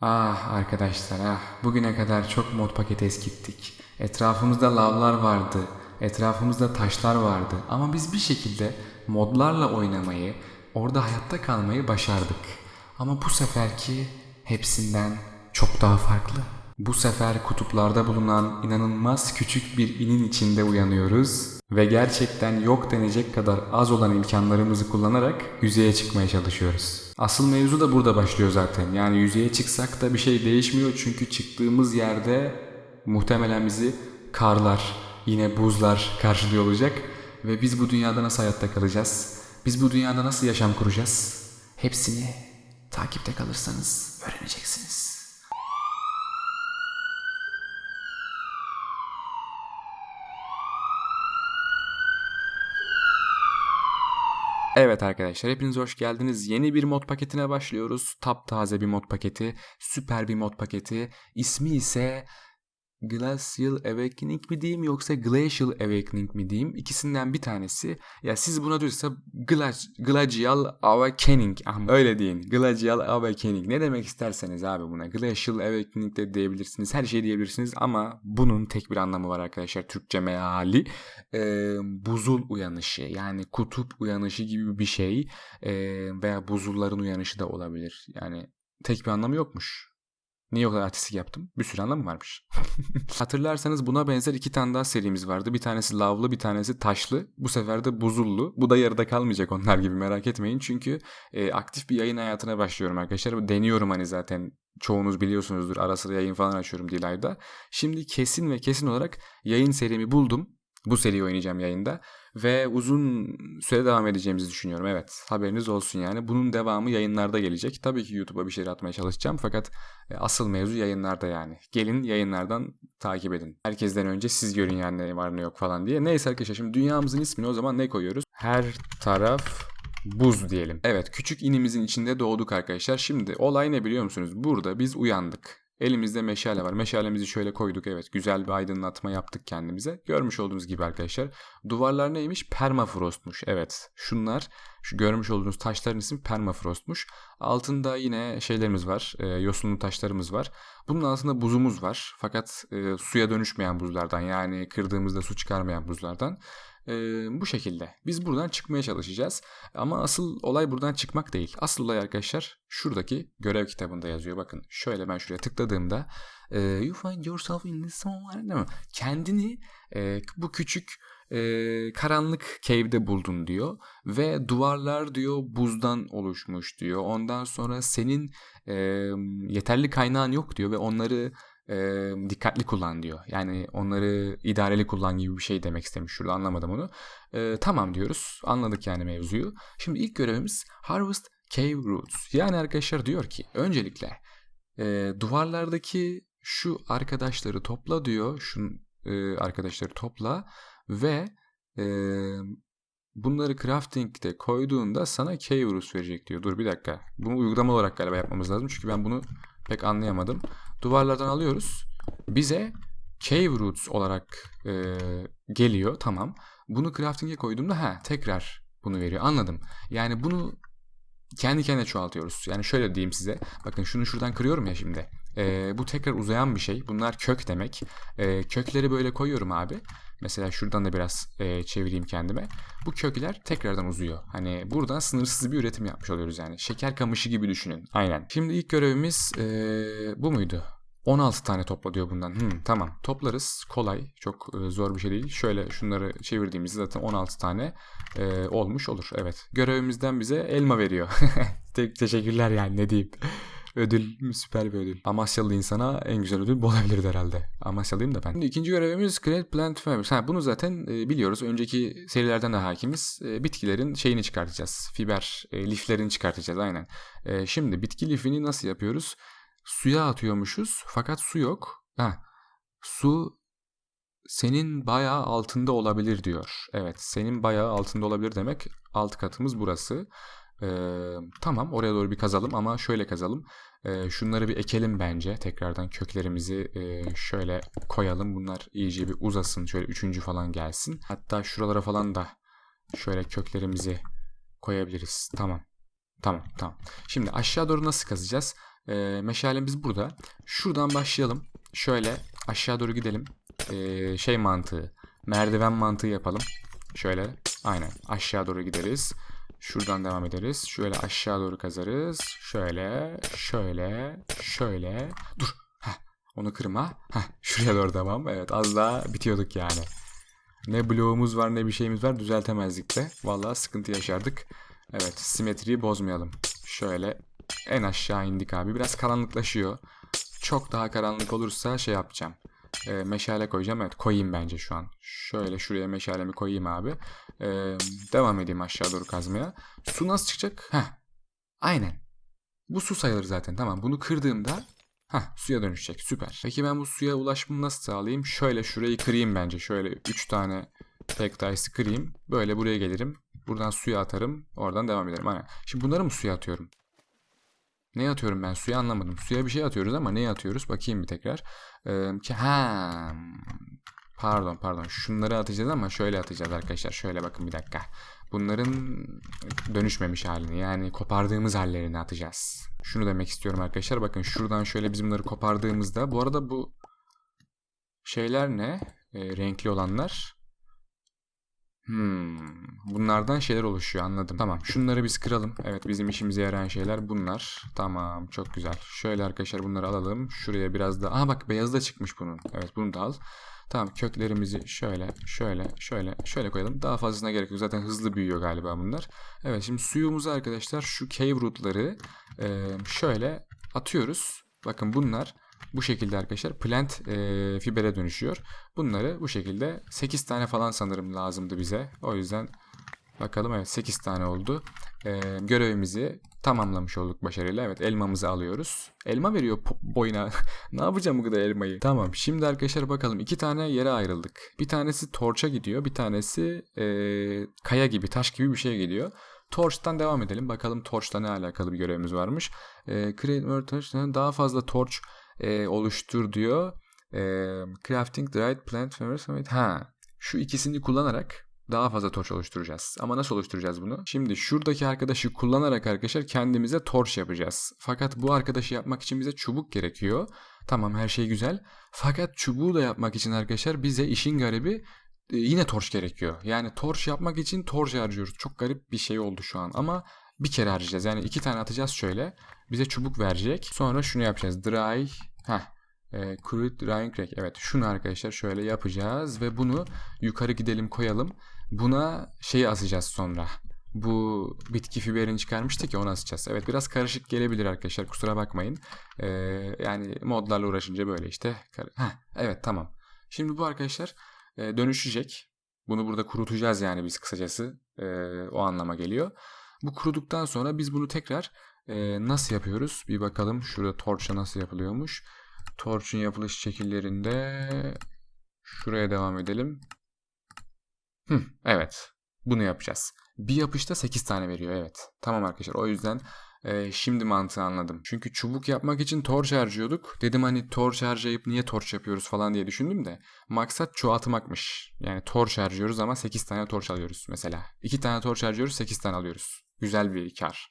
Ah arkadaşlar ah bugüne kadar çok mod paketi eskittik. Etrafımızda lavlar vardı. Etrafımızda taşlar vardı. Ama biz bir şekilde modlarla oynamayı, orada hayatta kalmayı başardık. Ama bu seferki hepsinden çok daha farklı. Bu sefer kutuplarda bulunan inanılmaz küçük bir inin içinde uyanıyoruz ve gerçekten yok denecek kadar az olan imkanlarımızı kullanarak yüzeye çıkmaya çalışıyoruz. Asıl mevzu da burada başlıyor zaten. Yani yüzeye çıksak da bir şey değişmiyor çünkü çıktığımız yerde muhtemelen bizi karlar, yine buzlar karşılıyor olacak ve biz bu dünyada nasıl hayatta kalacağız? Biz bu dünyada nasıl yaşam kuracağız? Hepsini takipte kalırsanız öğreneceksiniz. Evet arkadaşlar hepiniz hoş geldiniz. Yeni bir mod paketine başlıyoruz. Taptaze bir mod paketi, süper bir mod paketi. İsmi ise Glacial Awakening mi diyeyim yoksa Glacial Awakening mi diyeyim? İkisinden bir tanesi. Ya siz buna diyorsa Gla- Glacial Awakening. Ah, öyle deyin. Glacial Awakening. Ne demek isterseniz abi buna. Glacial Awakening de diyebilirsiniz. Her şey diyebilirsiniz ama bunun tek bir anlamı var arkadaşlar. Türkçe meali. Ee, buzul uyanışı. Yani kutup uyanışı gibi bir şey. Ee, veya buzulların uyanışı da olabilir. Yani tek bir anlamı yokmuş. Niye o kadar artistik yaptım? Bir sürü anlamı varmış. Hatırlarsanız buna benzer iki tane daha serimiz vardı. Bir tanesi lavlı, bir tanesi taşlı. Bu sefer de buzullu. Bu da yarıda kalmayacak onlar gibi merak etmeyin. Çünkü e, aktif bir yayın hayatına başlıyorum arkadaşlar. Deniyorum hani zaten çoğunuz biliyorsunuzdur. Ara sıra yayın falan açıyorum Dilay'da. Şimdi kesin ve kesin olarak yayın serimi buldum. Bu seriyi oynayacağım yayında. Ve uzun süre devam edeceğimizi düşünüyorum. Evet haberiniz olsun yani. Bunun devamı yayınlarda gelecek. Tabii ki YouTube'a bir şeyler atmaya çalışacağım. Fakat e, asıl mevzu yayınlarda yani. Gelin yayınlardan takip edin. Herkesten önce siz görün yani ne var ne yok falan diye. Neyse arkadaşlar şimdi dünyamızın ismini o zaman ne koyuyoruz? Her taraf buz diyelim. Evet küçük inimizin içinde doğduk arkadaşlar. Şimdi olay ne biliyor musunuz? Burada biz uyandık. Elimizde meşale var. Meşalemizi şöyle koyduk. Evet güzel bir aydınlatma yaptık kendimize. Görmüş olduğunuz gibi arkadaşlar. Duvarlar neymiş? Permafrostmuş. Evet şunlar şu görmüş olduğunuz taşların ismi permafrostmuş. Altında yine şeylerimiz var. E, yosunlu taşlarımız var. Bunun altında buzumuz var. Fakat e, suya dönüşmeyen buzlardan yani kırdığımızda su çıkarmayan buzlardan. E, bu şekilde. Biz buradan çıkmaya çalışacağız. Ama asıl olay buradan çıkmak değil. Asıl olay arkadaşlar şuradaki görev kitabında yazıyor. Bakın şöyle ben şuraya tıkladığımda e, you find yourself in this somewhere değil mi? Kendini e, bu küçük e, karanlık cave'de buldun diyor ve duvarlar diyor buzdan oluşmuş diyor. Ondan sonra senin e, yeterli kaynağın yok diyor ve onları e, dikkatli kullan diyor. Yani onları idareli kullan gibi bir şey demek istemiş şurada anlamadım onu. E, tamam diyoruz anladık yani mevzuyu. Şimdi ilk görevimiz Harvest Cave Roots. Yani arkadaşlar diyor ki öncelikle e, duvarlardaki şu arkadaşları topla diyor. Şu e, arkadaşları topla ve e, bunları crafting'de koyduğunda sana cave roots verecek diyor. Dur bir dakika. Bunu uygulama olarak galiba yapmamız lazım. Çünkü ben bunu pek anlayamadım. Duvarlardan alıyoruz. Bize cave roots olarak e, geliyor. Tamam. Bunu crafting'e koyduğumda ha tekrar bunu veriyor. Anladım. Yani bunu kendi kendine çoğaltıyoruz. Yani şöyle diyeyim size. Bakın şunu şuradan kırıyorum ya şimdi. Ee, bu tekrar uzayan bir şey. Bunlar kök demek. Ee, kökleri böyle koyuyorum abi. Mesela şuradan da biraz e, çevireyim kendime. Bu kökler tekrardan uzuyor. Hani buradan sınırsız bir üretim yapmış oluyoruz yani. Şeker kamışı gibi düşünün. Aynen. Şimdi ilk görevimiz e, bu muydu? 16 tane topla diyor bundan. Hmm, tamam toplarız. Kolay. Çok e, zor bir şey değil. Şöyle şunları çevirdiğimizde zaten 16 tane e, olmuş olur. Evet. Görevimizden bize elma veriyor. Te- teşekkürler yani ne diyeyim. Ödül süper bir ödül. Amasyalı insana en güzel ödül bu olabilirdi herhalde. Amasyalıyım da ben. Şimdi ikinci görevimiz Create Plant Fibers. Ha, bunu zaten e, biliyoruz. Önceki serilerden de hakimiz. E, bitkilerin şeyini çıkartacağız. Fiber e, liflerini çıkartacağız aynen. E, şimdi bitki lifini nasıl yapıyoruz? Suya atıyormuşuz fakat su yok. Ha, su senin bayağı altında olabilir diyor. Evet senin bayağı altında olabilir demek. Alt katımız burası. Ee, tamam oraya doğru bir kazalım ama şöyle kazalım. Ee, şunları bir ekelim bence. Tekrardan köklerimizi e, şöyle koyalım. Bunlar iyice bir uzasın. Şöyle üçüncü falan gelsin. Hatta şuralara falan da şöyle köklerimizi koyabiliriz. Tamam. Tamam tamam. Şimdi aşağı doğru nasıl kazacağız? Ee, meşalemiz burada. Şuradan başlayalım. Şöyle aşağı doğru gidelim. Ee, şey mantığı. Merdiven mantığı yapalım. Şöyle aynen aşağı doğru gideriz. Şuradan devam ederiz. Şöyle aşağı doğru kazarız. Şöyle, şöyle, şöyle. Dur. Heh, onu kırma. Heh, şuraya doğru devam. Evet az daha bitiyorduk yani. Ne bloğumuz var ne bir şeyimiz var düzeltemezdik de. Vallahi sıkıntı yaşardık. Evet simetriyi bozmayalım. Şöyle en aşağı indik abi. Biraz karanlıklaşıyor. Çok daha karanlık olursa şey yapacağım. E, meşale koyacağım. Evet koyayım bence şu an. Şöyle şuraya meşalemi koyayım abi. E, devam edeyim aşağı doğru kazmaya. Su nasıl çıkacak? Heh. Aynen. Bu su sayılır zaten. Tamam bunu kırdığımda Hah suya dönüşecek süper. Peki ben bu suya ulaşımı nasıl sağlayayım? Şöyle şurayı kırayım bence. Şöyle 3 tane Pektice'ı kırayım. Böyle buraya gelirim. Buradan suya atarım. Oradan devam ederim. Aynen. Şimdi bunları mı suya atıyorum? Ne atıyorum ben? Suya anlamadım. Suya bir şey atıyoruz ama ne atıyoruz? Bakayım bir tekrar. Ee, ki ha Pardon pardon. Şunları atacağız ama şöyle atacağız arkadaşlar. Şöyle bakın bir dakika. Bunların dönüşmemiş halini yani kopardığımız hallerini atacağız. Şunu demek istiyorum arkadaşlar. Bakın şuradan şöyle biz bunları kopardığımızda bu arada bu şeyler ne? E, renkli olanlar. Hmm, bunlardan şeyler oluşuyor anladım. Tamam şunları biz kıralım. Evet bizim işimize yarayan şeyler bunlar. Tamam çok güzel. Şöyle arkadaşlar bunları alalım. Şuraya biraz da... Aha bak beyazı da çıkmış bunun. Evet bunu da al. Tamam köklerimizi şöyle şöyle şöyle şöyle koyalım. Daha fazlasına gerek yok. Zaten hızlı büyüyor galiba bunlar. Evet şimdi suyumuzu arkadaşlar şu cave rootları şöyle atıyoruz. Bakın bunlar bu şekilde arkadaşlar plant e, fibere dönüşüyor. Bunları bu şekilde 8 tane falan sanırım lazımdı bize. O yüzden bakalım evet 8 tane oldu. E, görevimizi tamamlamış olduk başarıyla. Evet elmamızı alıyoruz. Elma veriyor boyuna. ne yapacağım bu kadar elmayı? Tamam şimdi arkadaşlar bakalım. iki tane yere ayrıldık. Bir tanesi torça gidiyor. Bir tanesi e, kaya gibi taş gibi bir şey gidiyor. Torch'tan devam edelim. Bakalım Torch'la ne alakalı bir görevimiz varmış. E, create more torch. Daha fazla torch e, oluştur diyor. E, crafting the right plant. Ha şu ikisini kullanarak daha fazla torç oluşturacağız. Ama nasıl oluşturacağız bunu? Şimdi şuradaki arkadaşı kullanarak arkadaşlar kendimize torç yapacağız. Fakat bu arkadaşı yapmak için bize çubuk gerekiyor. Tamam her şey güzel. Fakat çubuğu da yapmak için arkadaşlar bize işin garibi e, yine torç gerekiyor. Yani torç yapmak için torç harcıyoruz. Çok garip bir şey oldu şu an ama bir kere harcayacağız. Yani iki tane atacağız şöyle. Bize çubuk verecek. Sonra şunu yapacağız. Dry. Heh. E, crude drying rack. Evet şunu arkadaşlar şöyle yapacağız ve bunu yukarı gidelim koyalım. Buna şeyi asacağız sonra. Bu bitki fiberini çıkarmıştık ya onu asacağız. Evet biraz karışık gelebilir arkadaşlar kusura bakmayın. Ee, yani modlarla uğraşınca böyle işte. Heh, evet tamam. Şimdi bu arkadaşlar e, dönüşecek. Bunu burada kurutacağız yani biz kısacası. E, o anlama geliyor. Bu kuruduktan sonra biz bunu tekrar e, nasıl yapıyoruz? Bir bakalım şurada torçla nasıl yapılıyormuş. Torch'un yapılış şekillerinde şuraya devam edelim. Hı, evet. Bunu yapacağız. Bir yapışta 8 tane veriyor evet. Tamam arkadaşlar o yüzden e, şimdi mantığı anladım. Çünkü çubuk yapmak için torç harcıyorduk. Dedim hani torç harcayıp niye torç yapıyoruz falan diye düşündüm de. Maksat çoğaltmakmış. Yani torç harcıyoruz ama 8 tane torç alıyoruz mesela. 2 tane torç harcıyoruz 8 tane alıyoruz. Güzel bir kar.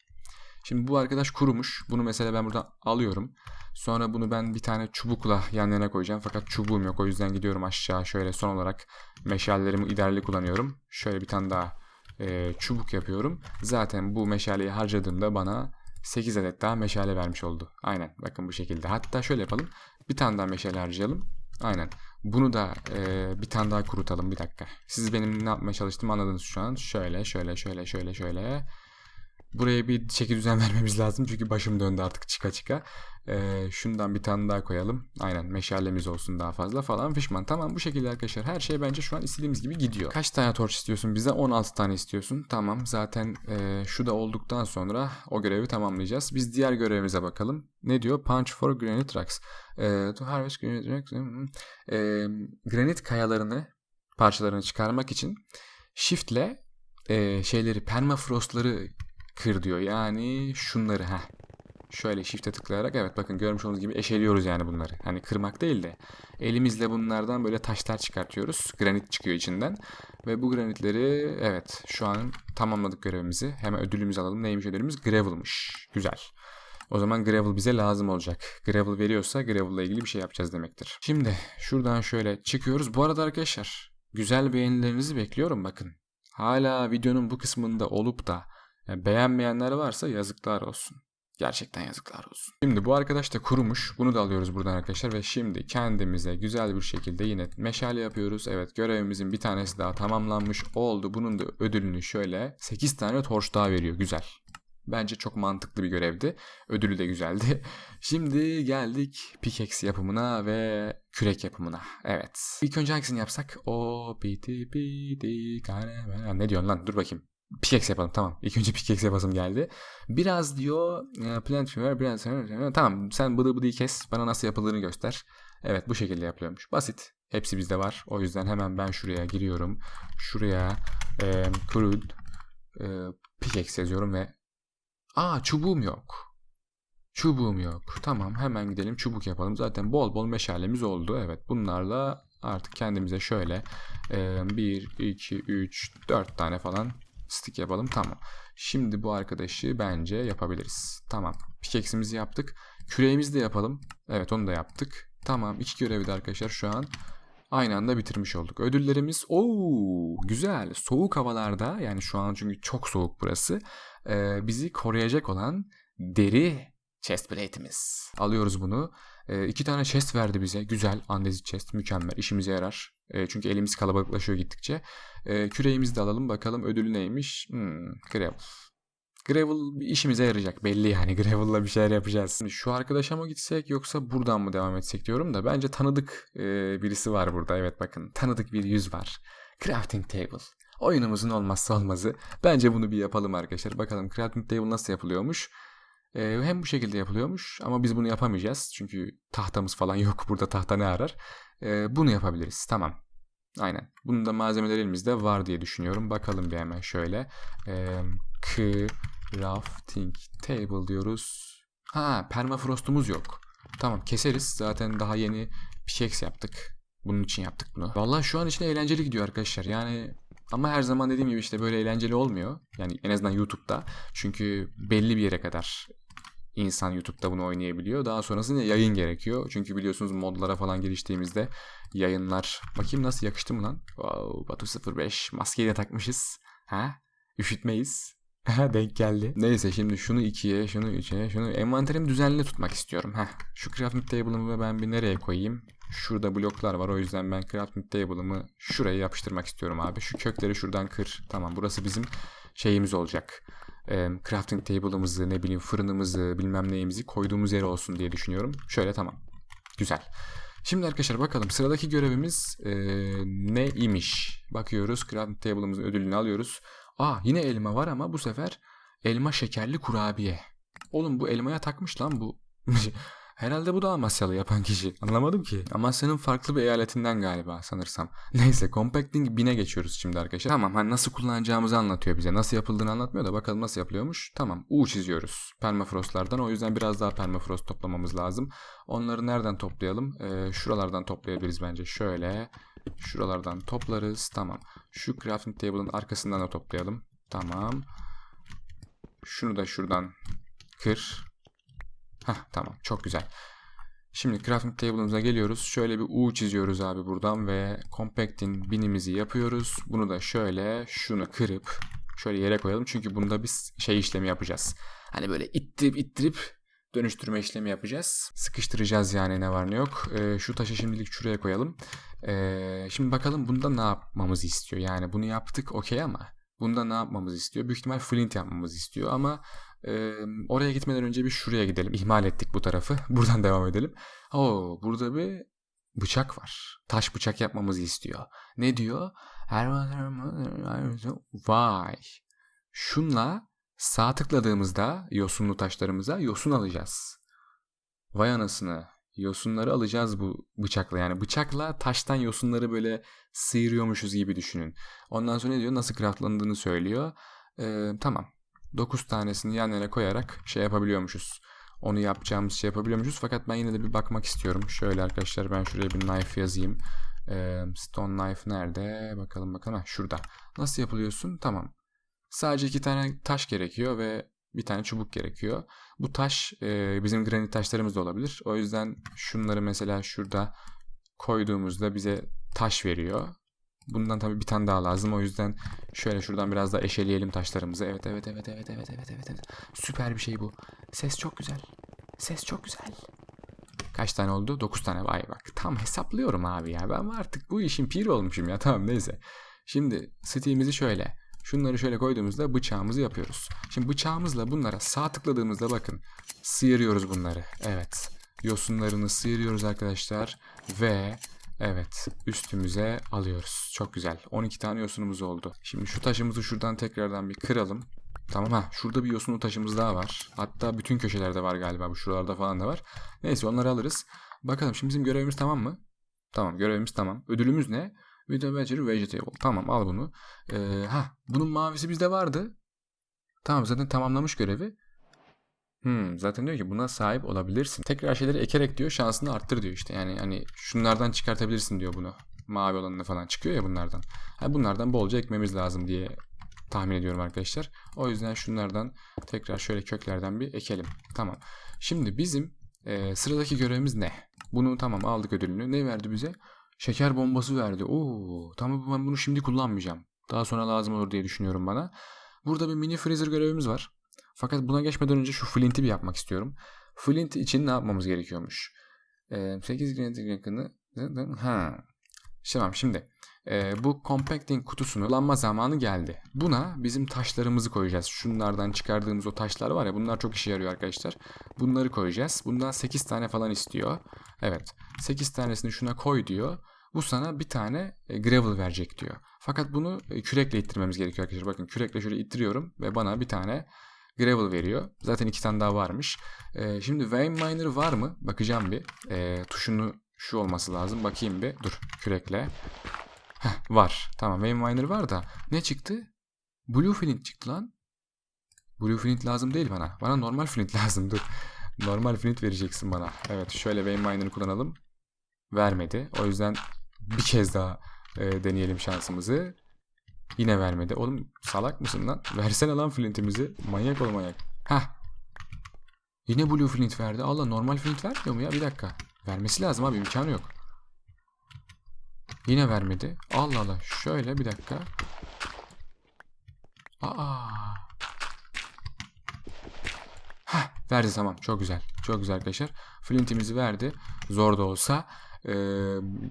Şimdi bu arkadaş kurumuş. Bunu mesela ben buradan alıyorum. Sonra bunu ben bir tane çubukla yan yana koyacağım. Fakat çubuğum yok. O yüzden gidiyorum aşağı. Şöyle son olarak meşallerimi idareli kullanıyorum. Şöyle bir tane daha e, çubuk yapıyorum. Zaten bu meşaleyi harcadığımda bana 8 adet daha meşale vermiş oldu. Aynen bakın bu şekilde. Hatta şöyle yapalım. Bir tane daha meşale harcayalım. Aynen. Bunu da e, bir tane daha kurutalım bir dakika. Siz benim ne yapmaya çalıştığımı anladınız şu an. Şöyle şöyle şöyle şöyle şöyle. Buraya bir şekil düzen vermemiz lazım çünkü başım döndü artık çıka çıka. Ee, şundan bir tane daha koyalım. Aynen meşalemiz olsun daha fazla falan fişman. Tamam bu şekilde arkadaşlar her şey bence şu an istediğimiz gibi gidiyor. Kaç tane torç istiyorsun bize? 16 tane istiyorsun. Tamam zaten e, şu da olduktan sonra o görevi tamamlayacağız. Biz diğer görevimize bakalım. Ne diyor? Punch for Granite Rocks. E, to harvest Granite Rocks. E, granit kayalarını parçalarını çıkarmak için Shift'le e, şeyleri permafrostları kır diyor. Yani şunları ha. Şöyle shift'e tıklayarak evet bakın görmüş olduğunuz gibi eşeliyoruz yani bunları. Hani kırmak değil de elimizle bunlardan böyle taşlar çıkartıyoruz. Granit çıkıyor içinden. Ve bu granitleri evet şu an tamamladık görevimizi. Hemen ödülümüzü alalım. Neymiş ödülümüz? Gravel'mış. Güzel. O zaman gravel bize lazım olacak. Gravel veriyorsa gravel ile ilgili bir şey yapacağız demektir. Şimdi şuradan şöyle çıkıyoruz. Bu arada arkadaşlar güzel beğenilerinizi bekliyorum bakın. Hala videonun bu kısmında olup da beğenmeyenler varsa yazıklar olsun. Gerçekten yazıklar olsun. Şimdi bu arkadaş da kurumuş. Bunu da alıyoruz buradan arkadaşlar ve şimdi kendimize güzel bir şekilde yine meşale yapıyoruz. Evet görevimizin bir tanesi daha tamamlanmış oldu. Bunun da ödülünü şöyle 8 tane torç daha veriyor. Güzel. Bence çok mantıklı bir görevdi. Ödülü de güzeldi. Şimdi geldik pickaxe yapımına ve kürek yapımına. Evet. İlk önce hangisini yapsak? O piti piti kane Ne diyorsun lan? Dur bakayım. Pickaxe yapalım tamam. İlk önce pickaxe yapasım geldi. Biraz diyor e, plant fiber biraz tamam sen bıdı bıdıyı kes bana nasıl yapıldığını göster. Evet bu şekilde yapılıyormuş. Basit. Hepsi bizde var. O yüzden hemen ben şuraya giriyorum. Şuraya e, crude e, pickaxe yazıyorum ve aa çubuğum yok. Çubuğum yok. Tamam hemen gidelim çubuk yapalım. Zaten bol bol meşalemiz oldu. Evet bunlarla artık kendimize şöyle e, 1, 2, 3, 4 tane falan stick yapalım. Tamam. Şimdi bu arkadaşı bence yapabiliriz. Tamam. Pickaxe'imizi yaptık. Küreğimizi de yapalım. Evet onu da yaptık. Tamam. iki görevi de arkadaşlar şu an aynı anda bitirmiş olduk. Ödüllerimiz ooo güzel. Soğuk havalarda yani şu an çünkü çok soğuk burası. E, bizi koruyacak olan deri chest plate'imiz. Alıyoruz bunu. E, iki tane chest verdi bize. Güzel. Andezit chest. Mükemmel. İşimize yarar. E, çünkü elimiz kalabalıklaşıyor gittikçe. E, küreğimizi de alalım. Bakalım ödülü neymiş? Hmm, gravel. Gravel işimize yarayacak. Belli yani. Gravel'la bir şeyler yapacağız. Şimdi şu arkadaşa mı gitsek yoksa buradan mı devam etsek diyorum da. Bence tanıdık e, birisi var burada. Evet bakın. Tanıdık bir yüz var. Crafting table. Oyunumuzun olmazsa olmazı. Bence bunu bir yapalım arkadaşlar. Bakalım crafting table nasıl yapılıyormuş. Ee, hem bu şekilde yapılıyormuş ama biz bunu yapamayacağız. Çünkü tahtamız falan yok. Burada tahta ne arar? Ee, bunu yapabiliriz. Tamam. Aynen. Bunun da malzemeleri elimizde var diye düşünüyorum. Bakalım bir hemen şöyle. Ee, crafting table diyoruz. Ha permafrostumuz yok. Tamam keseriz. Zaten daha yeni pickaxe yaptık. Bunun için yaptık bunu. Vallahi şu an için eğlenceli gidiyor arkadaşlar. Yani ama her zaman dediğim gibi işte böyle eğlenceli olmuyor. Yani en azından YouTube'da. Çünkü belli bir yere kadar insan YouTube'da bunu oynayabiliyor. Daha sonrasında yayın gerekiyor. Çünkü biliyorsunuz modlara falan geliştiğimizde yayınlar... Bakayım nasıl yakıştı mı lan? Wow, Batu 05 maskeyi de takmışız. Ha? Üşütmeyiz. Denk geldi. Neyse şimdi şunu ikiye, şunu üçe, şunu envanterimi düzenli tutmak istiyorum. Heh. Şu crafting table'ımı ben bir nereye koyayım? Şurada bloklar var o yüzden ben crafting table'ımı şuraya yapıştırmak istiyorum abi. Şu kökleri şuradan kır. Tamam burası bizim şeyimiz olacak e, crafting table'ımızı ne bileyim fırınımızı bilmem neyimizi koyduğumuz yer olsun diye düşünüyorum. Şöyle tamam. Güzel. Şimdi arkadaşlar bakalım sıradaki görevimiz e, ne imiş? Bakıyoruz crafting table'ımızın ödülünü alıyoruz. Aa yine elma var ama bu sefer elma şekerli kurabiye. Oğlum bu elmaya takmış lan bu. Herhalde bu da Amasyalı yapan kişi. Anlamadım ki. Amasya'nın farklı bir eyaletinden galiba sanırsam. Neyse Compacting 1000'e geçiyoruz şimdi arkadaşlar. Tamam hani nasıl kullanacağımızı anlatıyor bize. Nasıl yapıldığını anlatmıyor da bakalım nasıl yapılıyormuş. Tamam U çiziyoruz permafrostlardan. O yüzden biraz daha permafrost toplamamız lazım. Onları nereden toplayalım? Ee, şuralardan toplayabiliriz bence. Şöyle. Şuralardan toplarız. Tamam. Şu crafting table'ın arkasından da toplayalım. Tamam. Şunu da şuradan kır. Hah tamam çok güzel. Şimdi crafting table'ımıza geliyoruz. Şöyle bir U çiziyoruz abi buradan ve compacting binimizi yapıyoruz. Bunu da şöyle şunu kırıp şöyle yere koyalım. Çünkü bunda biz şey işlemi yapacağız. Hani böyle ittirip ittirip dönüştürme işlemi yapacağız. Sıkıştıracağız yani ne var ne yok. Ee, şu taşı şimdilik şuraya koyalım. Ee, şimdi bakalım bunda ne yapmamızı istiyor. Yani bunu yaptık okey ama bunda ne yapmamızı istiyor? Büyük ihtimal flint yapmamızı istiyor ama ee, oraya gitmeden önce bir şuraya gidelim. İhmal ettik bu tarafı. Buradan devam edelim. Oo, burada bir bıçak var. Taş bıçak yapmamızı istiyor. Ne diyor? Vay. Şunla sağ tıkladığımızda yosunlu taşlarımıza yosun alacağız. Vay anasını. Yosunları alacağız bu bıçakla. Yani bıçakla taştan yosunları böyle sıyırıyormuşuz gibi düşünün. Ondan sonra ne diyor? Nasıl craftlandığını söylüyor. Ee, tamam. 9 tanesini yan yana koyarak şey yapabiliyormuşuz. Onu yapacağımız şey yapabiliyormuşuz. Fakat ben yine de bir bakmak istiyorum. Şöyle arkadaşlar ben şuraya bir knife yazayım. Ee, stone knife nerede? Bakalım bakalım. Ha, şurada. Nasıl yapılıyorsun? Tamam. Sadece iki tane taş gerekiyor ve bir tane çubuk gerekiyor. Bu taş e, bizim granit taşlarımız da olabilir. O yüzden şunları mesela şurada koyduğumuzda bize taş veriyor. Bundan tabii bir tane daha lazım. O yüzden şöyle şuradan biraz daha eşeleyelim taşlarımızı. Evet evet evet evet evet evet evet. evet. Süper bir şey bu. Ses çok güzel. Ses çok güzel. Kaç tane oldu? 9 tane. Vay bak. Tam hesaplıyorum abi ya. Ben artık bu işin piri olmuşum ya. Tamam neyse. Şimdi Steam'imizi şöyle. Şunları şöyle koyduğumuzda bıçağımızı yapıyoruz. Şimdi bıçağımızla bunlara sağ tıkladığımızda bakın. Sıyırıyoruz bunları. Evet. Yosunlarını sıyırıyoruz arkadaşlar. Ve evet üstümüze alıyoruz. Çok güzel. 12 tane yosunumuz oldu. Şimdi şu taşımızı şuradan tekrardan bir kıralım. Tamam ha şurada bir yosunlu taşımız daha var. Hatta bütün köşelerde var galiba bu şuralarda falan da var. Neyse onları alırız. Bakalım şimdi bizim görevimiz tamam mı? Tamam görevimiz tamam. Ödülümüz ne? With a vegetable vegetable. Tamam al bunu. Ee, ha bunun mavisi bizde vardı. Tamam zaten tamamlamış görevi. Hmm, zaten diyor ki buna sahip olabilirsin. Tekrar şeyleri ekerek diyor şansını arttır diyor işte. Yani hani şunlardan çıkartabilirsin diyor bunu. Mavi olanını falan çıkıyor ya bunlardan. Ha, bunlardan bolca ekmemiz lazım diye tahmin ediyorum arkadaşlar. O yüzden şunlardan tekrar şöyle köklerden bir ekelim. Tamam. Şimdi bizim e, sıradaki görevimiz ne? Bunu tamam aldık ödülünü. Ne verdi bize? Şeker bombası verdi. Oo, tamam ben bunu şimdi kullanmayacağım. Daha sonra lazım olur diye düşünüyorum bana. Burada bir mini freezer görevimiz var. Fakat buna geçmeden önce şu Flint'i bir yapmak istiyorum. Flint için ne yapmamız gerekiyormuş? Ee, 8 granit yakını. Ha. Tamam şimdi e, bu compacting kutusunu kullanma zamanı geldi. Buna bizim taşlarımızı koyacağız. Şunlardan çıkardığımız o taşlar var ya bunlar çok işe yarıyor arkadaşlar. Bunları koyacağız. Bundan 8 tane falan istiyor. Evet 8 tanesini şuna koy diyor. Bu sana bir tane gravel verecek diyor. Fakat bunu kürekle ittirmemiz gerekiyor arkadaşlar. Bakın kürekle şöyle ittiriyorum ve bana bir tane gravel veriyor. Zaten iki tane daha varmış. Şimdi vein miner var mı? Bakacağım bir. E, tuşunu şu olması lazım. Bakayım bir. Dur kürekle. Heh, var. Tamam vein miner var da. Ne çıktı? Blue flint çıktı lan. Blue flint lazım değil bana. Bana normal flint lazım. Dur. Normal flint vereceksin bana. Evet şöyle vein miner'ı kullanalım. Vermedi. O yüzden bir kez daha e, deneyelim şansımızı. Yine vermedi. Oğlum salak mısın lan? Versene lan flintimizi. Manyak ol manyak. Hah. Yine blue flint verdi. Allah normal flint vermiyor mu ya? Bir dakika. Vermesi lazım abi imkanı yok. Yine vermedi. Allah Allah. Şöyle bir dakika. Aa. Hah, verdi tamam. Çok güzel. Çok güzel arkadaşlar. Flintimizi verdi. Zor da olsa e,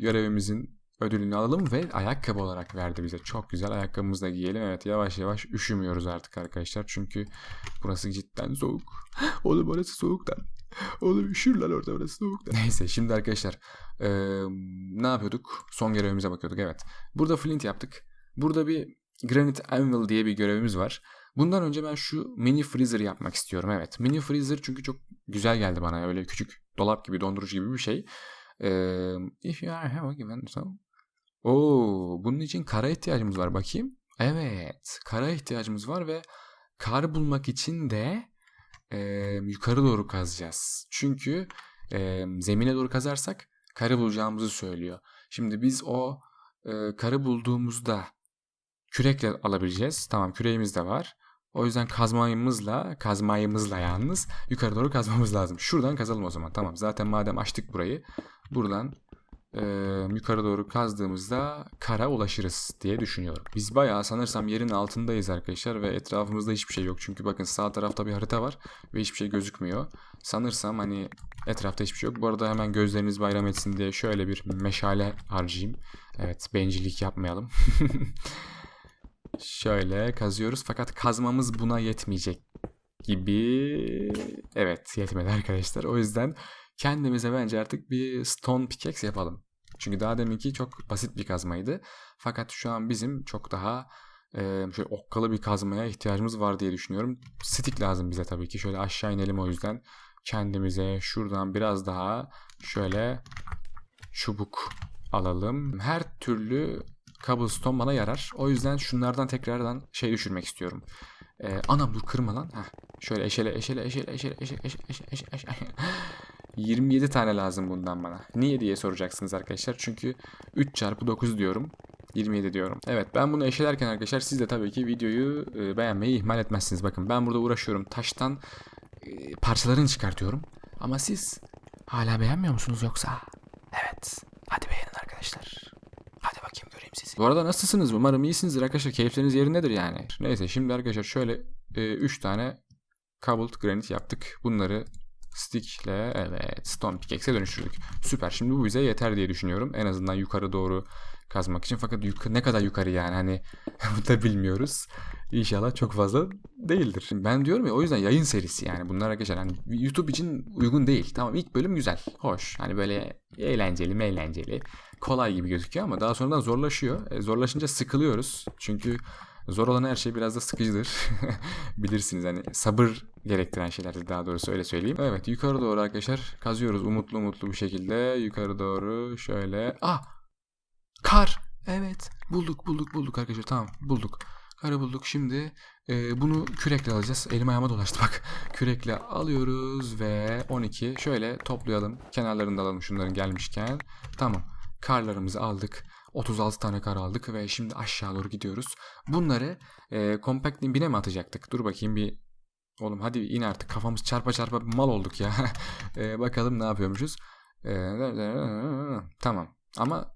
görevimizin ödülünü alalım ve ayakkabı olarak verdi bize. Çok güzel ayakkabımızı da giyelim. Evet yavaş yavaş üşümüyoruz artık arkadaşlar. Çünkü burası cidden soğuk. Oğlum orası soğuktan. Oğlum üşürler orada orası soğuktan. Neyse şimdi arkadaşlar ee, ne yapıyorduk? Son görevimize bakıyorduk evet. Burada flint yaptık. Burada bir granite anvil diye bir görevimiz var. Bundan önce ben şu mini freezer yapmak istiyorum. Evet mini freezer çünkü çok güzel geldi bana. Öyle küçük dolap gibi dondurucu gibi bir şey. Ee, if you are have a given so. Oo, bunun için kara ihtiyacımız var bakayım. Evet, kara ihtiyacımız var ve kar bulmak için de e, yukarı doğru kazacağız. Çünkü e, zemine doğru kazarsak karı bulacağımızı söylüyor. Şimdi biz o e, karı bulduğumuzda kürekle alabileceğiz. Tamam küreğimiz de var. O yüzden kazmayımızla, kazmayımızla yalnız yukarı doğru kazmamız lazım. Şuradan kazalım o zaman. Tamam zaten madem açtık burayı. Buradan e, yukarı doğru kazdığımızda kara ulaşırız diye düşünüyorum. Biz bayağı sanırsam yerin altındayız arkadaşlar ve etrafımızda hiçbir şey yok. Çünkü bakın sağ tarafta bir harita var ve hiçbir şey gözükmüyor. Sanırsam hani etrafta hiçbir şey yok. Bu arada hemen gözleriniz bayram etsin diye şöyle bir meşale harcayayım. Evet bencillik yapmayalım. şöyle kazıyoruz fakat kazmamız buna yetmeyecek gibi. Evet yetmedi arkadaşlar. O yüzden kendimize bence artık bir stone pickaxe yapalım. Çünkü daha deminki çok basit bir kazmaydı. Fakat şu an bizim çok daha e, şöyle okkalı bir kazmaya ihtiyacımız var diye düşünüyorum. Stick lazım bize tabii ki. Şöyle aşağı inelim o yüzden. Kendimize şuradan biraz daha şöyle çubuk alalım. Her türlü cobblestone bana yarar. O yüzden şunlardan tekrardan şey düşürmek istiyorum. Ee, anam dur kırma lan. Heh. Şöyle eşele eşele eşele eşele eşele eşele eşele eşele eşele 27 tane lazım bundan bana. Niye diye soracaksınız arkadaşlar. Çünkü 3 çarpı 9 diyorum. 27 diyorum. Evet ben bunu eşelerken arkadaşlar siz de tabii ki videoyu e, beğenmeyi ihmal etmezsiniz. Bakın ben burada uğraşıyorum. Taştan e, parçalarını çıkartıyorum. Ama siz hala beğenmiyor musunuz yoksa? Evet. Hadi beğenin arkadaşlar. Hadi bakayım göreyim sizi. Bu arada nasılsınız? Umarım iyisinizdir arkadaşlar. Keyifleriniz yerindedir yani. Neyse şimdi arkadaşlar şöyle 3 tane cobbled granite yaptık. Bunları stickle evet stone pickaxe'e dönüştürdük. Süper. Şimdi bu bize yeter diye düşünüyorum. En azından yukarı doğru kazmak için. Fakat yukarı, ne kadar yukarı yani hani bu da bilmiyoruz. İnşallah çok fazla değildir. Ben diyorum ya o yüzden yayın serisi yani bunlar arkadaşlar hani YouTube için uygun değil. Tamam ilk bölüm güzel, hoş. Hani böyle eğlenceli, eğlenceli, kolay gibi gözüküyor ama daha sonradan zorlaşıyor. E, zorlaşınca sıkılıyoruz. Çünkü Zor olan her şey biraz da sıkıcıdır. Bilirsiniz hani sabır gerektiren şeylerdir daha doğrusu öyle söyleyeyim. Evet yukarı doğru arkadaşlar kazıyoruz umutlu umutlu bir şekilde. Yukarı doğru şöyle. Ah! Kar! Evet bulduk bulduk bulduk arkadaşlar tamam bulduk. Karı bulduk şimdi e, bunu kürekle alacağız. Elim ayağıma dolaştı bak. Kürekle alıyoruz ve 12 şöyle toplayalım. Kenarlarını da alalım şunların gelmişken. Tamam karlarımızı aldık. 36 tane kar aldık ve şimdi aşağı doğru gidiyoruz. Bunları e, compact bine mi atacaktık? Dur bakayım bir Oğlum hadi in artık kafamız çarpa çarpa mal olduk ya. e, bakalım ne yapıyormuşuz. E, tamam ama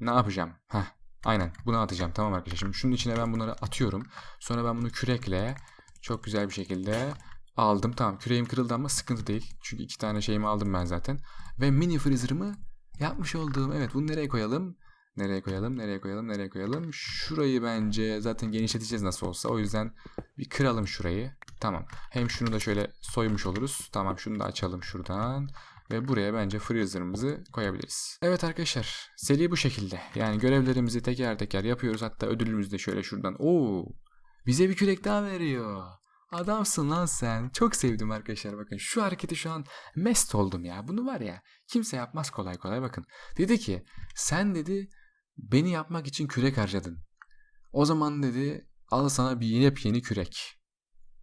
ne yapacağım? Heh, aynen bunu atacağım tamam arkadaşlar. Şimdi şunun içine ben bunları atıyorum. Sonra ben bunu kürekle çok güzel bir şekilde aldım. Tamam küreğim kırıldı ama sıkıntı değil. Çünkü iki tane şeyimi aldım ben zaten. Ve mini freezer'ımı yapmış olduğum evet bunu nereye koyalım? Nereye koyalım? Nereye koyalım? Nereye koyalım? Şurayı bence zaten genişleteceğiz nasıl olsa. O yüzden bir kıralım şurayı. Tamam. Hem şunu da şöyle soymuş oluruz. Tamam şunu da açalım şuradan. Ve buraya bence freezer'ımızı koyabiliriz. Evet arkadaşlar seri bu şekilde. Yani görevlerimizi teker teker yapıyoruz. Hatta ödülümüzü de şöyle şuradan. Oo, bize bir kürek daha veriyor. Adamsın lan sen. Çok sevdim arkadaşlar bakın. Şu hareketi şu an mest oldum ya. Bunu var ya kimse yapmaz kolay kolay bakın. Dedi ki sen dedi beni yapmak için kürek harcadın. O zaman dedi al sana bir yepyeni kürek.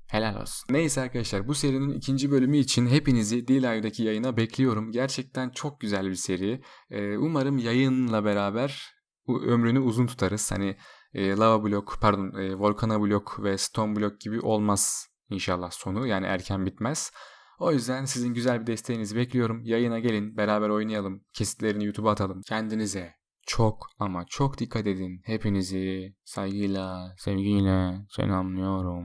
Helal olsun. Neyse arkadaşlar bu serinin ikinci bölümü için hepinizi D-Live'daki yayına bekliyorum. Gerçekten çok güzel bir seri. Ee, umarım yayınla beraber ömrünü uzun tutarız. Hani e, lava blok pardon e, volkana blok ve stone blok gibi olmaz inşallah sonu. Yani erken bitmez. O yüzden sizin güzel bir desteğinizi bekliyorum. Yayına gelin beraber oynayalım. Kesitlerini YouTube'a atalım. Kendinize çok ama çok dikkat edin. Hepinizi saygıyla, sevgiyle selamlıyorum.